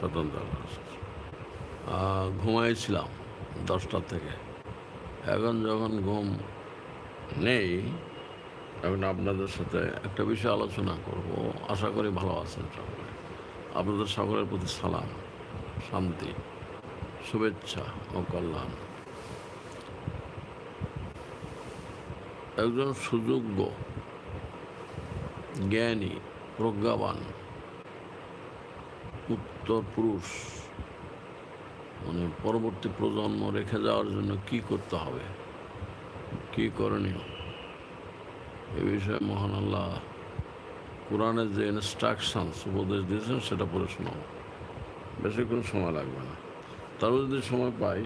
শতান ঘুমাইছিলাম দশটা থেকে। এখন যখন ঘুম নেই, এখন আপনাদের সাথে একটা বিষয় আলোচনা করব। আশা করি ভালো আছেন সকলে। আপনাদের সকলের প্রতি সালাম, শান্তি, শুভেচ্ছা ও কল্যাণ। একজন সুযোগ্য, জ্ঞানী, প্রজ্ঞাবান পুরুষ। মানে পরবর্তী প্রজন্ম রেখে যাওয়ার জন্য কি করতে হবে? কি করণীয়? এ বিষয়ে মহান আল্লাহ কোরআনের যে ইনস্ট্রাকশনস উপদেশ দিয়েছেন, সেটা পড়ে শোনাও বেশিক্ষণ সময় লাগবে না। তারও যদি সময় পাই,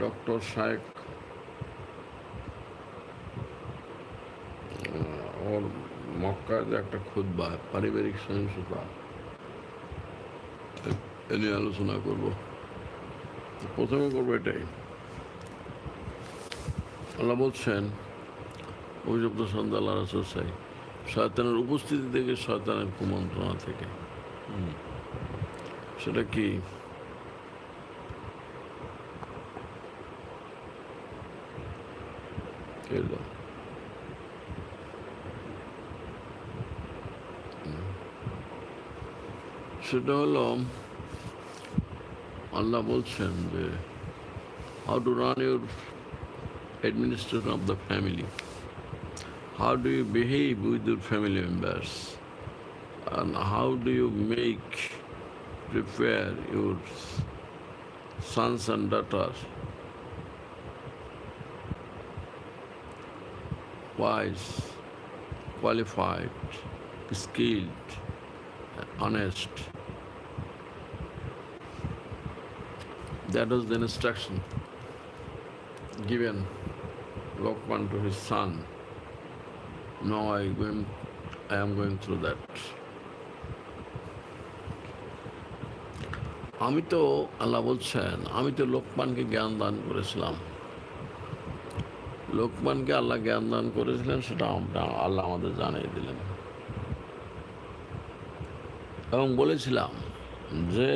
ডক্টর শায়েক ওর মক্কায় যে একটা খুদ্া পারিবারিক সহিংসতা এ- নিয়ে আলোচনা করব। প্রথমে করব এটাই। আল্লাহ বলছেন, অভিযুক্ত সন্ধ্যা আল্লাহ রসুল সাই শয়তানের উপস্থিতি থেকে শয়তানের কুমন্ত্রণা থেকে। সেটা কি? সেটা হলো আল্লাহ বলছেন যে how to run your administration of the family. How do you behave with your family members? And how do you make, prepare your sons and daughters wise, qualified, skilled, honest? That was the instruction given Lokman to his son. Now I, going, I am going through that. আমি তো আল্লাহ বলছেন আমি তো লোকমানকে জ্ঞান দান করেছিলাম লোকমানকে আল্লাহ জ্ঞান দান করেছিলেন সেটা আল্লাহ আমাদের জানিয়ে দিলেন এবং বলেছিলাম যে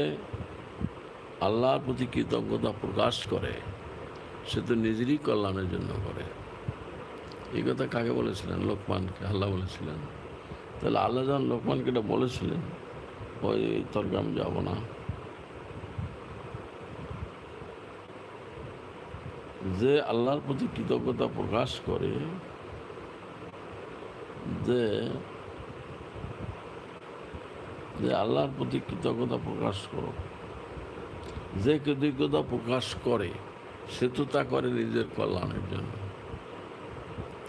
আল্লাহর প্রতি কৃতজ্ঞতা প্রকাশ করে, সে তো নিজেরই কল্যাণের জন্য করে। এই কথা কাকে বলেছিলেন? লোকমানকে, আল্লাহ বলেছিলেন। তাহলে আল্লাহ যখন লোকমানকে এটা বলেছিলেন, ওই তর্কে আমি যাব না। যে আল্লাহর প্রতি কৃতজ্ঞতা প্রকাশ করে, যে যে আল্লাহর প্রতি কৃতজ্ঞতা প্রকাশ করো যে কৃতজ্ঞতা প্রকাশ করে, সে তো তা করে নিজের কল্যাণের জন্য।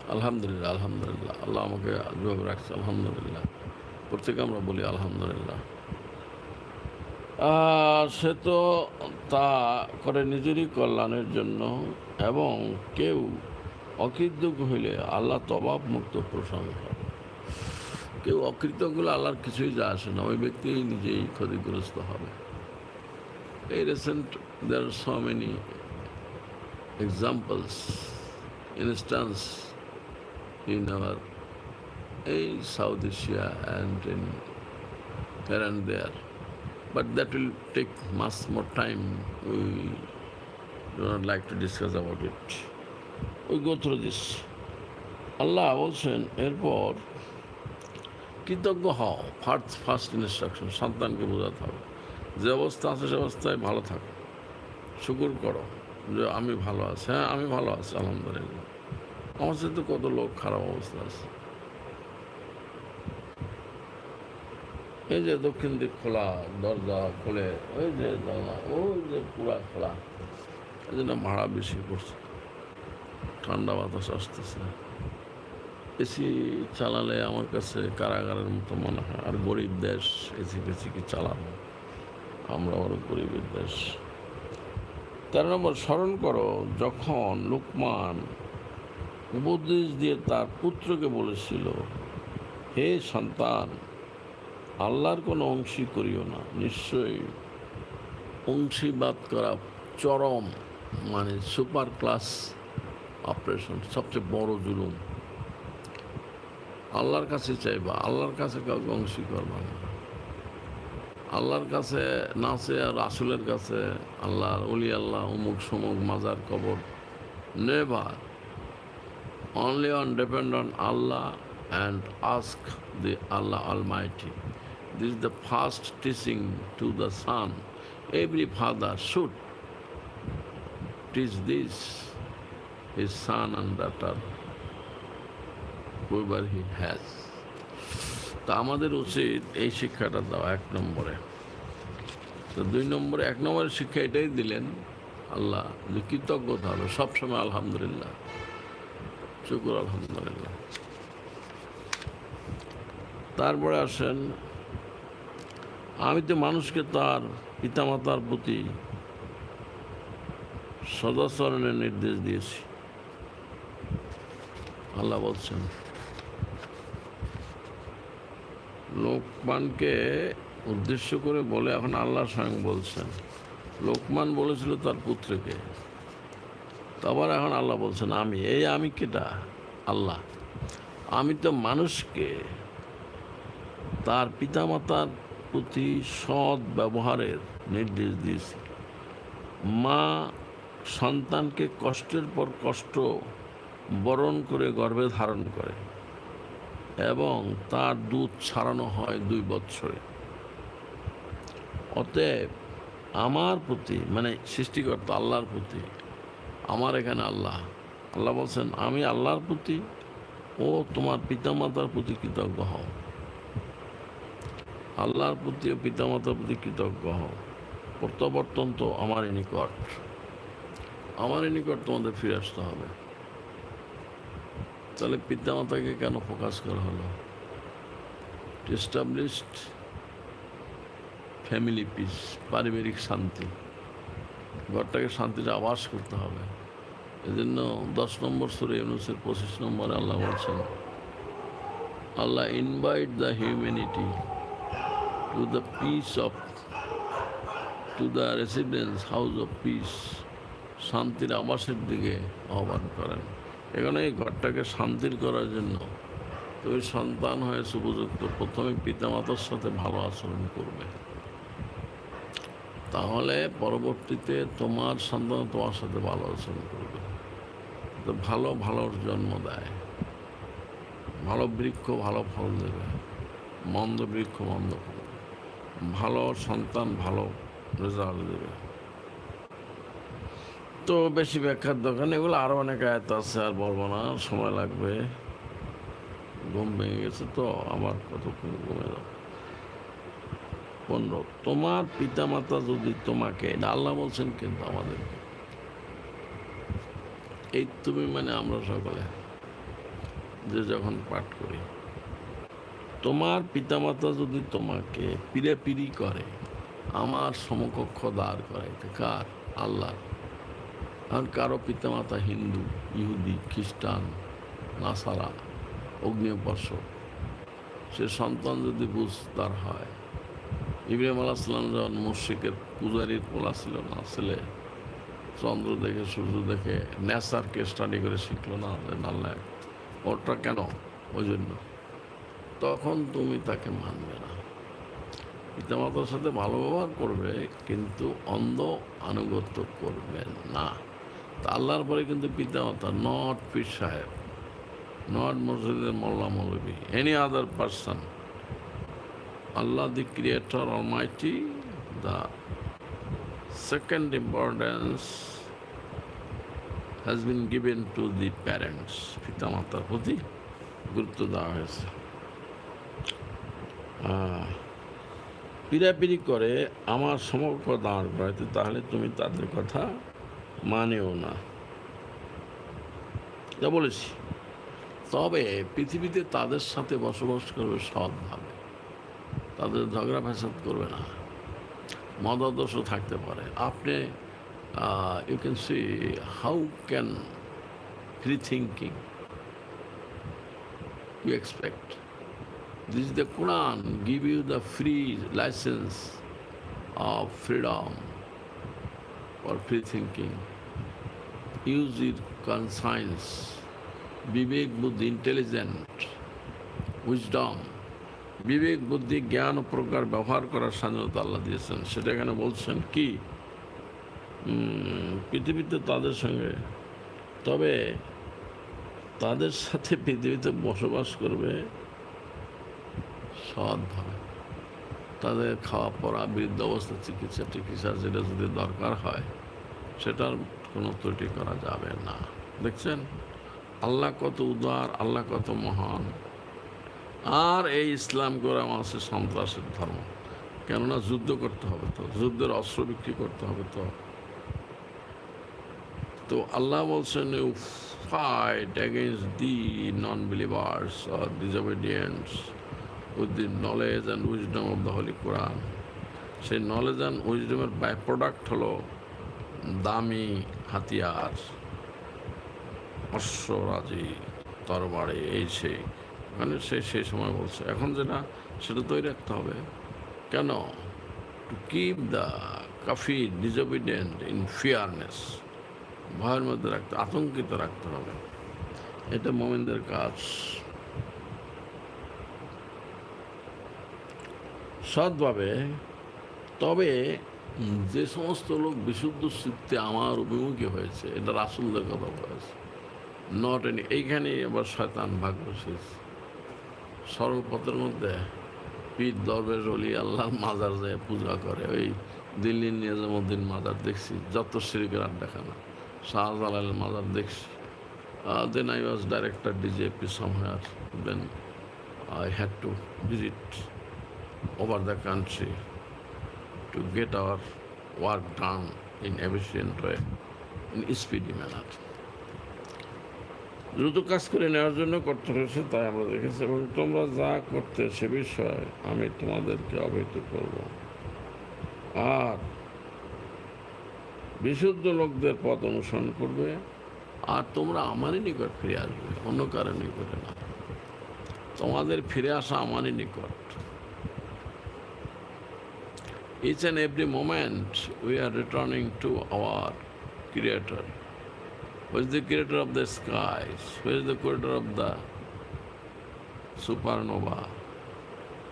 আলহামদুলিল্লাহ আলহামদুলিল্লাহ। আল্লাহ আমাকে যেভাবে রাখছে, আলহামদুলিল্লাহ। প্রত্যেকে আমরা বলি আলহামদুলিল্লাহ। সে তো তা করে নিজেরই কল্যাণের জন্য এবং কেউ অকৃতজ্ঞ হইলে আল্লাহ তবাব মুক্ত প্রশংসা কেউ অকৃতজ্ঞ হলে আল্লাহর কিছুই যা আসে না। ওই ব্যক্তি নিজেই ক্ষতিগ্রস্ত হবে। এই recent there are so many examples, instance in our in South Asia and in here and there. But that will take much more time. We do not like to discuss about it. We go through this. আল্লাহ বলছেন এরপর কৃতজ্ঞ হও first first instruction সন্তানকে বোঝাতে হবে যে অবস্থা আছে সে অবস্থায় ভালো থাকো। শুকুর করো যে আমি ভালো আছি। হ্যাঁ আমি ভালো আছি, আলহামদুলিল্লাহ। আমার সাথে কত লোক খারাপ অবস্থা আছে। এই যে দক্ষিণ দিক খোলা, দরজা খোলে, ওই যে দরজা ওই যে পুরা খোলা। এই জন্য ভাড়া বেশি পড়ছে। ঠান্ডা বাতাস আসতেছে। এসি চালালে আমার কাছে কারাগারের মতো মনে হয়। আর গরিব দেশ এসি বেশি কি চালাবো। আমরা বড় গরিবের দেশ। তেরো নম্বর, স্মরণ করো, যখন লোকমান উপদেশ দিয়ে তার পুত্রকে বলেছিল, হে সন্তান, আল্লাহর কোনো অংশী করিও না। নিশ্চয়ই অংশীবাদ করা চরম মানে সুপার ক্লাস অপারেশন, সবচেয়ে বড় জুলুম। আল্লাহর কাছে চাইবা, আল্লাহর কাছে কাউকে অংশী করবা না। আল্লাহর কাছে নাচে আর আসুলের কাছে আল্লাহর অলি আল্লাহ অমুক সমুক মাজার কবর। Never only on depend on Allah and ask the Allah Almighty this the first teaching to the son every father should teach this his son and daughter he has তা আমাদের উচিত এই শিক্ষাটা দেওয়া এক নম্বরে। তো দুই নম্বরে, এক নম্বরের শিক্ষা এটাই দিলেন, আল্লাহ যে কৃতজ্ঞতা হবে, সবসময় আলহামদুলিল্লাহ। শুকুর, আলহামদুলিল্লাহ। তারপরে আসেন, আমি তো মানুষকে তার পিতামাতার প্রতি সদাচরণের নির্দেশ দিয়েছি। আল্লাহ বলছেন লোকমানকে উদ্দেশ্য করে বলে এখন আল্লাহ স্বয়ং বলছেন। লোকমান বলেছিল তার পুত্রকে। তারপর এখন আল্লাহ বলছেন, আমি, এই আমি কেটা আল্লাহ, আমি তো মানুষকে তার পিতামাতার প্রতি সৎ ব্যবহারের নির্দেশ দিয়েছি। মা সন্তানকে কষ্টের পর কষ্ট বরণ করে গর্ভে ধারণ করে। এবং তার দুধ ছাড়ানো হয় দুই বৎসরে। অতএব আমার প্রতি মানে সৃষ্টিকর্তা আল্লাহর প্রতি, আমার এখানে আল্লাহ। আল্লাহ বলছেন, আমি আল্লাহর প্রতি ও তোমার পিতামাতার প্রতি কৃতজ্ঞ হও। আল্লাহর প্রতি ও পিতামাতার প্রতি কৃতজ্ঞ হও। প্রত্যাবর্তন তো আমারই নিকট। আমারই নিকট তোমাদের ফিরে আসতে হবে। তাহলে পিতামাতাকে কেন ফোকাস করা হলো? এস্টাবলিশড ফ্যামিলি পিস পারিবারিক শান্তি। ঘরটাকে শান্তির আবাস করতে হবে। এজন্য দশ নম্বর সুরে ইউনুসের পঁচিশ নম্বরে আল্লাহ বলছেন, Allah invite the humanity to the peace of to the residence house of peace শান্তির আবাসের দিকে আহ্বান করেন। এখানে এই ঘরটাকে শান্তির করার জন্য তুমি সন্তান হয়েছে উপযুক্ত প্রথমে পিতামাতার সাথে ভালো আচরণ করবে। তাহলে পরবর্তীতে তোমার সন্তান তোমার সাথে ভালো আচরণ করবে। তো ভালো, ভালোর জন্ম দেয়। ভালো বৃক্ষ, ভালো ফল দেবে। মন্দ বৃক্ষ, মন্দ ফল। ভালো সন্তান, ভালো রেজাল্ট দেবে। তো বেশি ব্যাখ্যার দোকান এগুলো আরও অনেক আয়ত আছে, আর বলব না সময় লাগবে। ঘুম ভেঙে গেছে তো, আমার কতক্ষণ ঘুমে যাও পনেরো, তোমার পিতামাতা যদি তোমাকে আল্লাহ বলছেন কিন্তু আমাদেরকে। এই তুমি মানে আমরা সকলে, যে যখন পাঠ করি। তোমার পিতামাতা যদি তোমাকে পিড়ে পিড়ি করে, আমার সমকক্ষ দাঁড় করাইতে, কার? আল্লাহ কারণ কারও পিতামাতা হিন্দু, ইহুদি, খ্রিস্টান, নাসারা অগ্নিউপাসক সে সন্তান যদি বুঝদার হয়। ইব্রাহিম আলাহ সাল্লাম যখন মুর্শিকের পূজারীর পোলা ছিল না, ছেলে, চন্দ্র দেখে, সূর্য দেখে নেচারকে স্টাডি করে শিখলো না আল্লাহ। ওটা কেন? ওই জন্য তখন তুমি তাকে মানবে না। পিতামাতার সাথে ভালো ব্যবহার করবে, কিন্তু অন্ধ আনুগত্য করবে না। তা আল্লাহর পরে কিন্তু পিতা পিতামাতা নট পীর সাহেব নট মসজিদের মোল্লা মৌলবী any other person Allah the Creator Almighty, the second importance has been given to the parents. পিতামাতার প্রতি গুরুত্ব দেওয়া হয়েছে পিড়াপিড়ি করে আমার সমগ্র দাঁড় করাইতে তাহলে তুমি তাদের কথা মানেও না। যা বলেছি। তবে পৃথিবীতে তাদের সাথে বসবাস করবে সৎভাবে। তাদের ঝগড়া ফ্যাসাদ করবে না। মদাদোষও থাকতে পারে। আপনি you can see how can free thinking you expect this the Quran give you the free license of freedom for free thinking use your conscience বিবেক বুদ্ধি ইন্টেলিজেন্ট উইজডম বিবেক বুদ্ধি জ্ঞান ও প্রকার ব্যবহার করার স্বাধীনতা আল্লাহ দিয়েছেন। সেটা এখানে বলছেন কি? পৃথিবীতে তাদের সঙ্গে। তবে তাদের সাথে পৃথিবীতে বসবাস করবে সৎভাবে। তাদের খাওয়া পড়া বৃদ্ধ অবস্থা চিকিৎসা, টিকিৎসা, যেটা যদি দরকার হয়, সেটার কোনো ত্রুটি করা যাবে না। দেখছেন? আল্লাহ কত উদার, আল্লাহ কত মহান। আর এই ইসলাম করে আছে সন্ত্রাসের ধর্ম। কেননা যুদ্ধ করতে হবে তো, যুদ্ধের অস্ত্র বিক্রি করতে হবে তো। তো আল্লাহ বলছেন you fight against the non believers or disobedients with the knowledge and wisdom of the holy Quran সেই নলেজ অ্যান্ড উইজডমের বাই প্রোডাক্ট হলো দামি হাতিয়ার, অশ্বরাজি তরবারে, এই সেই। মানে সে সেই সময় বলছে, এখন যেটা সেটা তৈরি রাখতে হবে। কেন? টু কিপ দ্য কাফি ডিসঅবিডিয়েন্ট ইন ফিয়ারনেস ভয়ের মধ্যে রাখতে, আতঙ্কিত রাখতে হবে। এটা মোমেনদের কাজ। সৎভাবে, তবে যে সমস্ত লোক বিশুদ্ধ চিত্তে আমার অভিমুখী হয়েছে, এটা রাসুলদের কথা বলেছে নট এনি এইখানে আবার শয়তান ভাগ বসেছে সরল পথের মধ্যে পীর দরবেশ অলি আল্লাহ মাজার যায় পূজা করে, ওই দিল্লির নিয়াজমুদ্দিন মাজার দেখছি, যত সিরিকের আড্ডাখানা। শাহজালাল মাজার দেখছি। Then I was director DGP somewhere then I had to visit over the country to get our work done in efficient way, in speedy manner. দ্রুত কাজ করে নেওয়ার জন্য করতে হয়েছে তাই আমরা দেখেছি। এবং তোমরা যা করতে সে বিষয়ে আমি তোমাদেরকে অবহিত করব। আর বিশুদ্ধ লোকদের পথ অনুসরণ করবে। আর তোমরা আমারই নিকট ফিরে আসবে অন্য কারও নিকটে না। তোমাদের ফিরে আসা আমারই নিকট। Each and every moment we are returning to our creator. Who is the creator of the skies? Who is the creator of the supernova?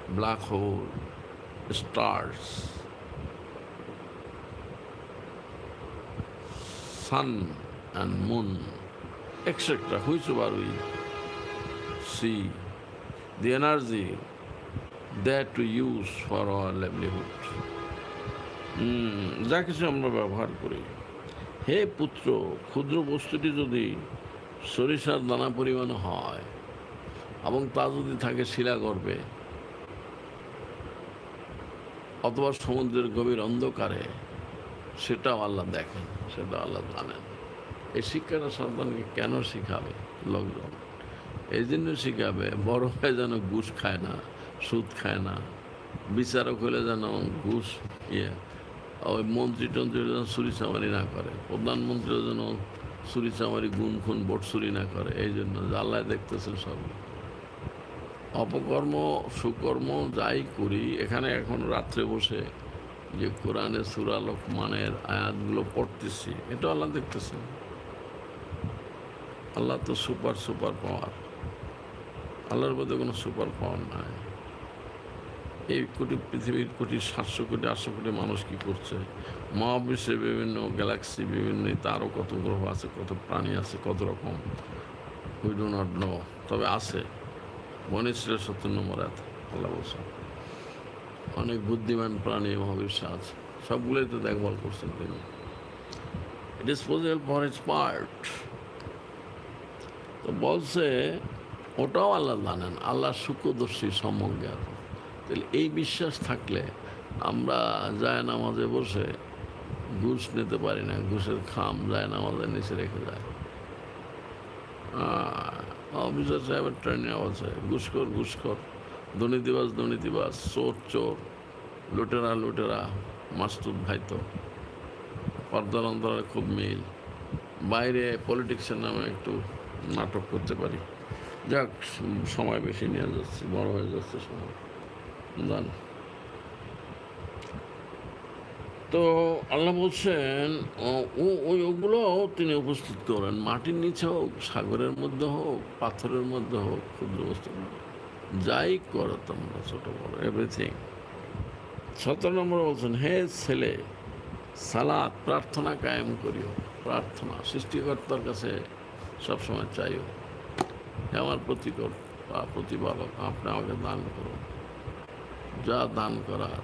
Black hole stars sun and moon etc whichever we see the energy that we use for our livelihood যা কিছু আমরা ব্যবহার করি। হে পুত্র, ক্ষুদ্র বস্তুটি যদি সরিষার দানা পরিমাণ হয় এবং তা যদি থাকে শিলা গর্বে অথবা সমুদ্রের গভীর অন্ধকারে, সেটাও আল্লাহ দেখেন সেটা আল্লাহ জানেন। এই শিক্ষাটা সন্তানকে কেন শিখাবে? লোকজন এই জন্য শিখাবে, বড় হয়ে যেন ঘুষ খায় না, সুদ খায় না, বিচারক হলে যেন ঘুষ ইয়ে ওই মন্ত্রী টন্ত্রী যেন চুরি চামারি না করে, প্রধানমন্ত্রীও যেন চুরি চামারি, গুণ খুন ভোট চুরি না করে, এই জন্য যে আল্লাহ দেখতেছেন সব। অপকর্ম, সুকর্ম যাই করি, এখানে এখন রাত্রে বসে যে কোরআনে সুরালক মানের আয়াতগুলো পড়তেছি এটা আল্লাহ দেখতেছেন। আল্লাহ তো সুপার সুপার পাওয়ার। আল্লাহর মধ্যে কোনো সুপার পাওয়ার নাই। এই কোটি পৃথিবীর কোটি সাতশো কোটি আটশো কোটি মানুষ কি করছে? মহাবিশ্বে বিভিন্ন গ্যালাক্সি বিভিন্ন তারও কত গ্রহ আছে, কত প্রাণী আছে, কত রকম? উই ডো নট নো তবে আছে। মনীষের সত্তর নম্বর এত আল্লাহ বলছে, অনেক বুদ্ধিমান প্রাণী মহাবিশ্বে আছে। সবগুলোই তো দেখভাল করছেন তিনি। পসিবল ফর ইটস পার্ট তো বলছে, ওটাও আল্লাহ জানেন। আল্লাহ সুখদর্শী সম্যজ্ঞাত তাহলে এই বিশ্বাস থাকলে আমরা যায় নামাজে বসে ঘুষ নিতে পারি না, ঘুষের খাম যায় নামাজের নিচে রেখে যায়। অফিসার সাহেবের ট্রেনে আছে ঘুষখোর ঘুষখোর দুর্নীতিবাজ দুর্নীতিবাজ, চোর চোর, লুটেরা লুটেরা, মাস্তুদ ভাই তো। পর্দার অন্তরালে খুব মিল। বাইরে পলিটিক্সের নামে একটু নাটক করতে পারি। যাক, সময় বেশি নিয়ে যাচ্ছে, বড় হয়ে যাচ্ছে সময়। তো আল্লাহ বলছেন ওই ওগুলো তিনি উপস্থিত করেন। মাটির নিচে হোক, সাগরের মধ্যে হোক, পাথরের মধ্যে হোক ক্ষুদ্র বস্তু যাই করো তোমরা ছোট বড় এভরিথিং সতেরো নম্বর বলছেন, হে ছেলে সালাদ প্রার্থনা কায়েম করিও। প্রার্থনা, সৃষ্টিকর্তার কাছে সবসময় চাইও। আমার প্রতিকর প্রতিপালক, আপনি আমাকে দান করুন। যা দান করার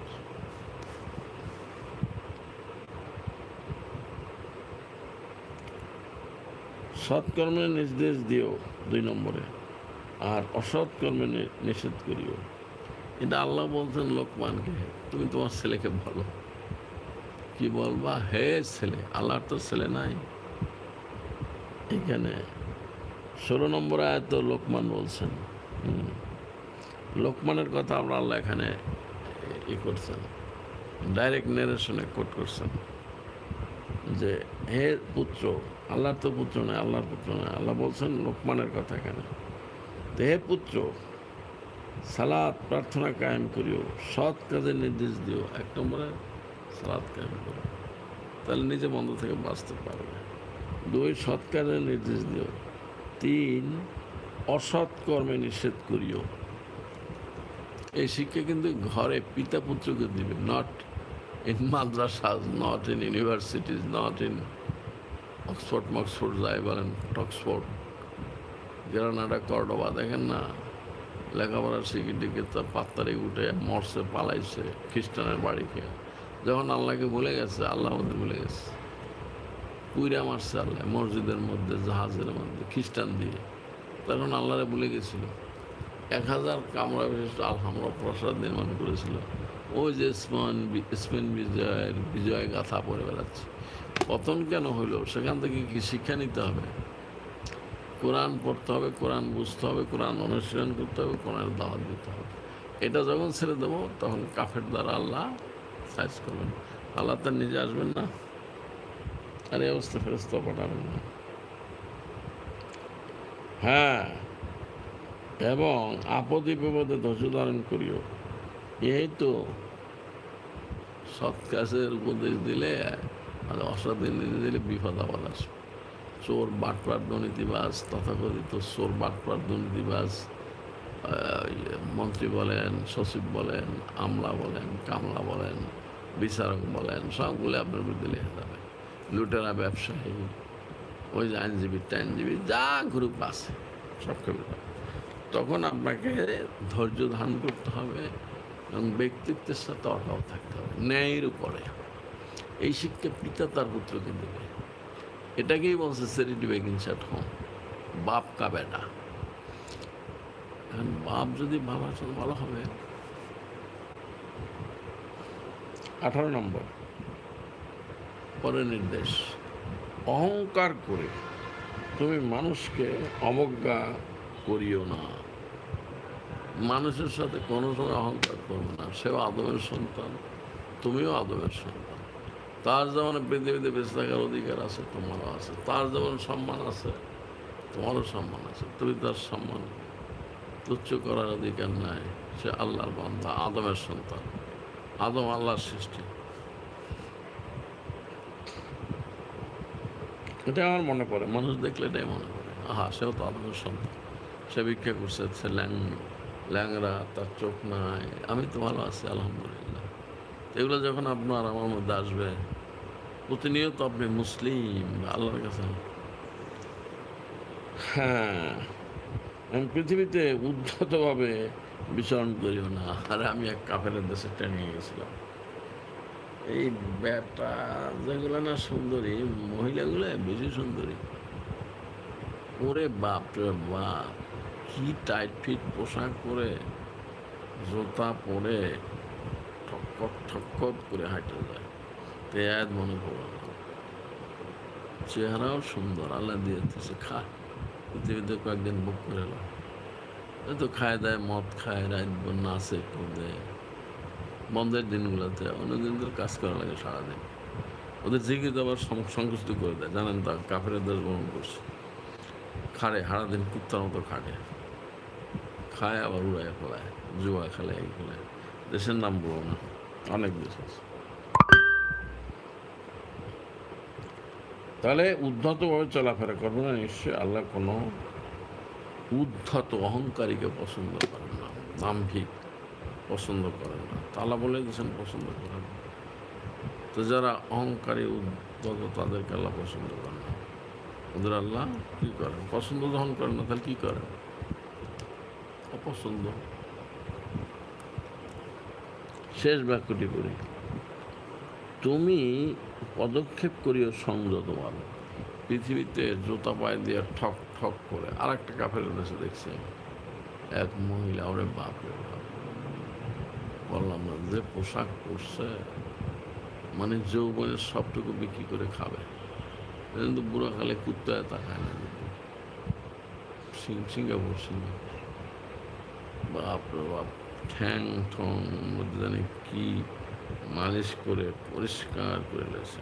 সৎকর্মের নির্দেশ দিও দুই নম্বরে, আর অসৎ কর্মে নিষেধ করিও। এটা আল্লাহ বলছেন, লোকমানকে, তুমি তোমার ছেলেকে বলো। কি বলবা? হে ছেলে, আল্লাহর তো ছেলে নাই। এখানে ষোলো নম্বর আয়ত লোকমান বলছেন। হুম। লোকমানের কথা আমরা আল্লাহ এখানে ই করছেন ডাইরেক্ট নেরেশনে কোট করছেন যে, হে পুত্র, আল্লাহর তো পুত্র নয় আল্লাহর পুত্র নয় আল্লাহ বলছেন লোকমানের কথা এখানে। তো হে পুত্র সালাদ প্রার্থনা কায়েম করিও, সৎ কাজের নির্দেশ দিও। এক নম্বরে সালাদ কায়েম করো। তাহলে নিজে বন্ধ থেকে বাঁচতে পারবে। দুই, সৎ কাজের নির্দেশ দিও। তিন, অসৎ কর্মে নিষেধ করিও। শিক্ষা কিন্তু ঘরে পিতা পুত্রকে দিবে not in madrasas not in universities not in Oxford মক্সফোর্ড যাই বলেন টক্সফোর্ড গ্রানাডা কর্ডোবা, দেখেন না? লেখাপড়া শিখে টিকে তার পাত্তারে উঠে মরছে, পালাইছে, খ্রিস্টানের বাড়ি খেয়ে যখন আল্লাহকে ভুলে গেছে আল্লাহ আমাদের ভুলে গেছে। কুইরা মারছে আল্লাহ, মসজিদের মধ্যে, জাহাজের মধ্যে, খ্রিস্টান দিয়ে। তখন আল্লাহরে ভুলে গেছিল। এক হাজার কামরা বিশিষ্ট আলহামরা প্রসাদ নির্মাণ করেছিল। ওই যে স্পেন স্পেন বিজয়ের বিজয় গাথা পড়ে বেড়াচ্ছে। পতন কেন হইল? সেখান থেকে কি শিক্ষা নিতে হবে? কোরআন পড়তে হবে, কোরআন বুঝতে হবে, কোরআন অনুশীলন করতে হবে, কোরআনের দাওয়াত দিতে হবে। এটা যখন ছেড়ে দেবো, তখন কাফের দ্বারা আল্লাহ সাইজ করবেন। আল্লাহ তার নিজে আসবেন না? আর এই অবস্থা ফেরস্ত পাঠাবেন না। হ্যাঁ। এবং আপদে বিপদে ধৈর্য ধারণ করিও। এই তো সৎ কাজের উপদেশ দিলে আর অসৎ দিলে বিপদ আবাদ আসবে। চোর বাটপার দুর্নীতিবাজ তথাকথিত চোর বাটপার দুর্নীতিবাজ আহ, ইয়ে, মন্ত্রী বলেন সচিব বলেন আমলা বলেন কামলা বলেন বিচারক বলেন সবগুলো আপনার বিরুদ্ধে লেখা যাবে লুটেরা ব্যবসায়ী ওই যে আইনজীবী টাইনজীবী যা গ্রুপ আছে সব তখন আপনাকে ধৈর্য ধারণ করতে হবে এবং ব্যক্তিত্বের সাথে অটাও থাকতে হবে, ন্যায়ের উপরে। এই শিক্ষা পিতা তার পুত্রকে দেবে। এটাকেই বলছে সেরিটি বেগিন সেট হোম বাপ কা বেটা। এখন বাপ যদি ভালো আসলে ভালো হবে। আঠারো নম্বর পরে নির্দেশ, অহংকার করে তুমি মানুষকে অবজ্ঞা করিও না। মানুষের সাথে কোনো সময় অহংকার করবে না। সেও আদমের সন্তান, তুমিও আদমের সন্তান। তার যেমন পৃথিবীতে বেঁচে থাকার অধিকার আছে, তোমারও আছে। তার যেমন সম্মান আছে, তোমারও সম্মান আছে। তুমি তার সম্মান তুচ্ছ করার অধিকার নাই। সে আল্লাহর বান্ধা আদমের সন্তান। আদম আল্লাহর সৃষ্টি। এটা আমার মনে পড়ে। মানুষ দেখলে এটাই মনে পড়ে আহা, সেও তো আদমের সন্তান। সে ভিক্ষা করছে, সে ল্যাং ল্যাংরা তার চোখ নাই। আমি তো ভালো আছি, আলহামদুলিল্লাহ। এগুলো যখন আপনার আমার মধ্যে আসবে, প্রতিনিয়ত আপনি মুসলিম, আল্লাহর কাছে। হ্যাঁ আমি পৃথিবীতে উদ্ধতভাবে বিচরণ করিও না। আরে আমি এক কাফের দেশে ট্রেনিং গেছিলাম। এই ব্যাটা, যেগুলো না সুন্দরী, মহিলাগুলো বেশি সুন্দরী। ওরে বাপ রে বাপ। কি টাইট ফিট পোশাক পরে জোতা পরে ঠকট ঠকট করে হাঁটে যায়। তেয়াদ মনে পড়ে চেহারাও সুন্দর, আল্লাহ দিয়েছে, খা। পৃথিবীতে কয়েকদিন বুক করে এলাম তো খায় দেয়, মদ খায়, রাত নাচে, কোদে। বন্ধের দিনগুলোতে, অন্য দিনদের কাজ করা লাগে সারাদিন। ওদের জিজ্ঞেস আবার সং- সংকুচিত করে দেয়, জানেন তো কাফের দেশ ভ্রমণ করছে। খাড়ে, সারাদিন কুত্তার মতো খাটে খায় আবার উড়ায় ফেলায়, জুয়া খেলে, এই খেলায় দেশের নাম বলো না, অনেক দেশ আছে। তাহলে উদ্ধতভাবে চলাফেরা করবে না, নিশ্চয়ই আল্লাহ কোনো উদ্ধত অহংকারীকে পছন্দ করেন না দাম্ভিক পছন্দ করেন না। তালা বলে দিয়েছেন, পছন্দ করেন না। তো যারা অহংকারী উদ্যোগ তাদেরকে আল্লাহ পছন্দ করেন না। ওদের আল্লাহ কী করেন? পছন্দ যখন করেন না, তাহলে কী করেন? অপছন্দ শেষ বাক্যটি করি তুমি পদক্ষেপ করিও সংযত ভালো পৃথিবীতে জুতা পায়ে দিয়ে ঠক ঠক করে আর একটা কাফের দেশে দেখছি, এক মহিলা, ওরে বাপ। বললাম, যে পোশাক পরছে মানে যৌবনের সবটুকু বিক্রি করে খাবে। কিন্তু বুড়া কালে কুত্তায় তাকায় না। সিং- সিঙ্গাপুর সিঙ্গাপুর। বাপরে বাপ। ঠ্যাং ঠং জানি কি মালিশ করে পরিষ্কার করে লেছে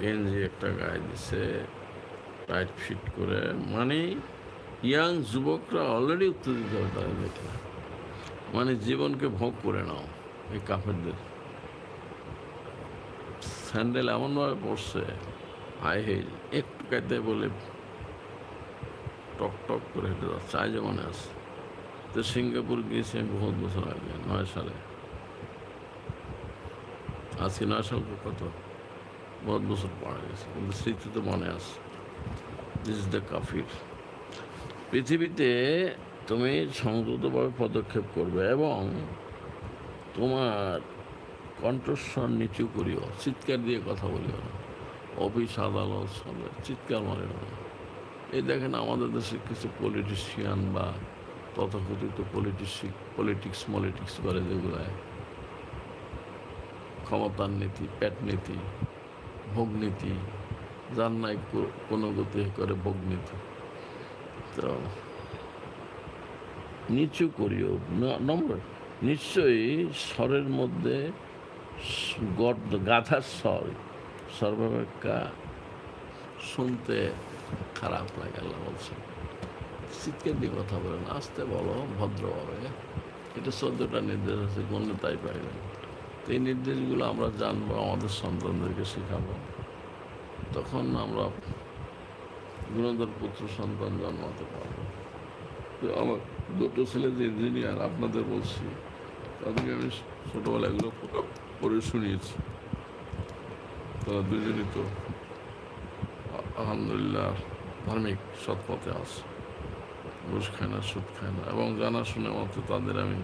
গেঞ্জি একটা গায়ে দিছে, টাইট ফিট করে মানে ইয়াং যুবকরা অলরেডি উত্তেজিত হবে তাদের দেখে মানে জীবনকে ভোগ করে নাও এই কাফেরদের। স্যান্ডেল এমনভাবে পড়ছে হাই হিল একটু কাইতে বলে টক টক করে হেঁটে যাচ্ছে আজ মনে আছে। তো সিঙ্গাপুর গিয়েছি আমি বহুত বছর আগে, নয় সালে। আজকে নয় সাল কত? বহুত বছর পড়া গেছে, কিন্তু স্মৃতি তো মনে আছে। দিস ইজ দ্য কাফির। পৃথিবীতে তুমি সংযতভাবে পদক্ষেপ করবে এবং তোমার কণ্ঠস্বর নিচু করিও, চিৎকার দিয়ে কথা বলিও না। অফিস, আদালত, সবে, চিৎকার মারিও না। এই দেখেন আমাদের দেশে কিছু পলিটিশিয়ান বা তথাকথিত পলিটিক্স পলিটিক্স মলিটিক্স করে যেগুলো ক্ষমতার নীতি, পেট নীতি, ভোগ নীতি, যার নাই কোনো গতি করে ভোগ নীতি। তো নিচু করিও। নম্বর, নিশ্চয়ই স্বরের মধ্যে গাধার স্বর, সর্বাপেক্ষা শুনতে খারাপ লাগে, আল্লাহ বলছেন। চিৎকার দিয়ে কথা বলেন, আসতে বলো ভদ্রভাবে এটা চোদ্দটা নির্দেশ আছে গণ্য তাই পাইবেন তো এই নির্দেশগুলো আমরা জানব, আমাদের সন্তানদেরকে শেখাবো। তখন আমরা গুণধর পুত্র সন্তান জন্মাতে পারব। আমার দুটো ছেলে যে ইঞ্জিনিয়ার আপনাদের বলছি, তাদেরকে আমি ছোটোবেলা এগুলো পড়ে শুনিয়েছি। তারা দুজনই তো আলহামদুলিল্লাহ ধার্মিক সৎপথে আছে। ঘুষ খায় না, সুদ খায় না। এবং জানা শুনে মতো তাদের আমি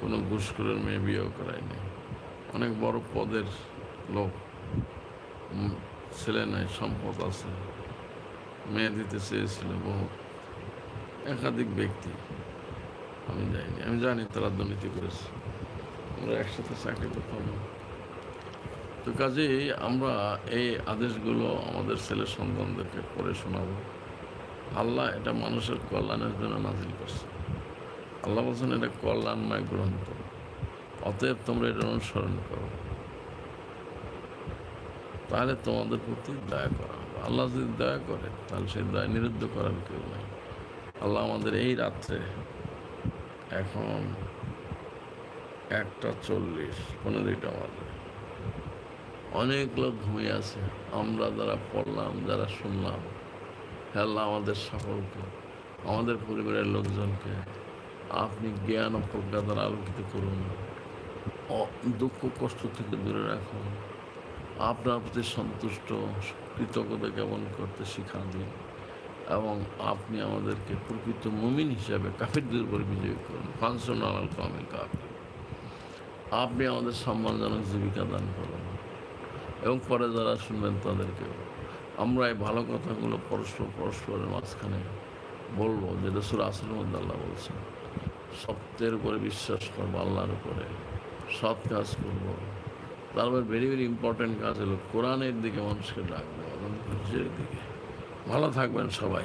কোনো ঘুষখোরের মেয়ে বিয়েও করাইনি। অনেক বড় পদের লোক ছেলে নাই, সম্পদ আছে। মেয়ে দিতে চেয়েছিল বহু একাধিক ব্যক্তি। আমি যাইনি। আমি জানি তারা দুর্নীতি করেছে। আমরা একসাথে চাকরি করতাম। তো কাজেই আমরা এই আদেশগুলো আমাদের ছেলে সন্তানদেরকে পড়ে শোনাবো। আল্লাহ এটা মানুষের কল্যাণের জন্য নাজিল করছে। আল্লাহ বলছেন, এটা কল্যাণময় গ্রন্থ অতএব তোমরা এটা অনুসরণ করো। তাহলে তোমাদের প্রতি দয়া করা হবে। আল্লাহ যদি দয়া করে, তাহলে সেই দয়া নিরুদ্ধ করার কেউ নাই। আল্লাহ আমাদের এই রাত্রে এখন একটা চল্লিশ, পনেরোটা বাজে। অনেক লোক ঘুমিয়ে আছে। আমরা যারা পড়লাম, যারা শুনলাম আল্লাহ আমাদের সকলকে, আমাদের পরিবারের লোকজনকে আপনি জ্ঞান ও প্রজ্ঞা দ্বারা আলোকিত করুন দুঃখ কষ্ট থেকে দূরে রাখুন, আপনার প্রতি সন্তুষ্ট, কৃতজ্ঞতা জ্ঞাপন করতে শিখা দিন এবং আপনি আমাদেরকে প্রকৃত মুমিন হিসাবে, কাফিরদের উপর বিজয়ী করুন। ফাংশন আলাল কামিল আপনি আমাদের সম্মানজনক জীবিকা দান করুন এবং পরে যারা শুনবেন তাদেরকেও। আমরা এই ভালো কথাগুলো পরস্পর পরস্পরের মাঝখানে বলব যে রসুল আসল মধ্যে বলছেন, সত্যের উপরে বিশ্বাস করব, আল্লাহর উপরে সৎ কাজ করব। তারপর ভেরি ভেরি ইম্পর্ট্যান্ট কাজ হলো কোরআনের দিকে মানুষকে ডাকবো দিকে। ভালো থাকবেন সবাই।